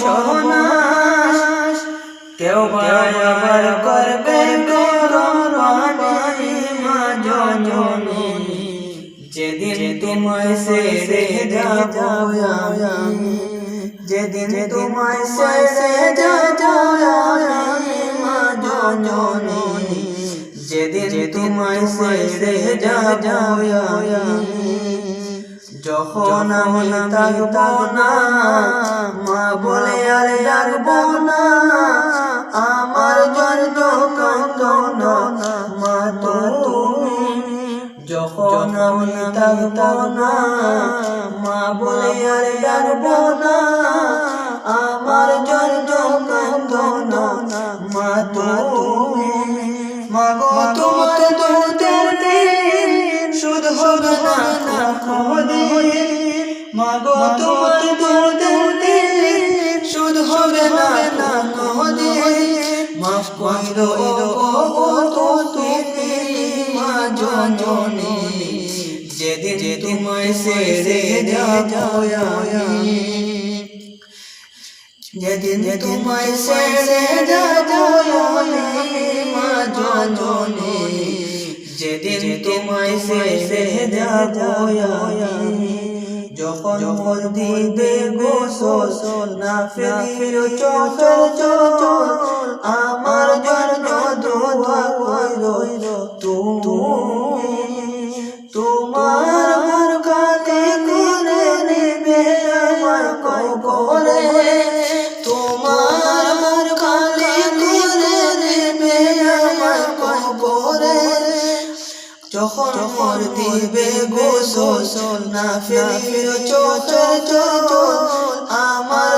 সর্বনাশ। কেউ আবার করবে যেদিন তোমায় ছেড়ে যাব আমি। যেদিন তোমায় ছেড়ে যাব আমি মা জননী যেদিন তোমায় ছেড়ে যাব আমি। যখন আমি থাকব না, মা বলে, আর ডাকবো না, আমার জন্য কান্দন মা, তো তুমি যখন আমি থাকব না, মা বলে, আর ডাকবো না, আমার জন্য কান্দন মা, তো মা গো তোমার দিন শুধু হবে না, কোনদিন। মাফ কইরো ও তো তুমি মা জননী যেদিন তোমায় ছেড়ে যাব আমি। যেদিন তোমায় ছেড়ে যাব আমি মা যেদিন তোমায় ছেড়ে যাব যখন দিবে গোসল না ফিরির চল চল আমার জন্য দোয়া কইর তুমি যখন মোর দিবে গোসল না ফেরিল চোখের জল আমার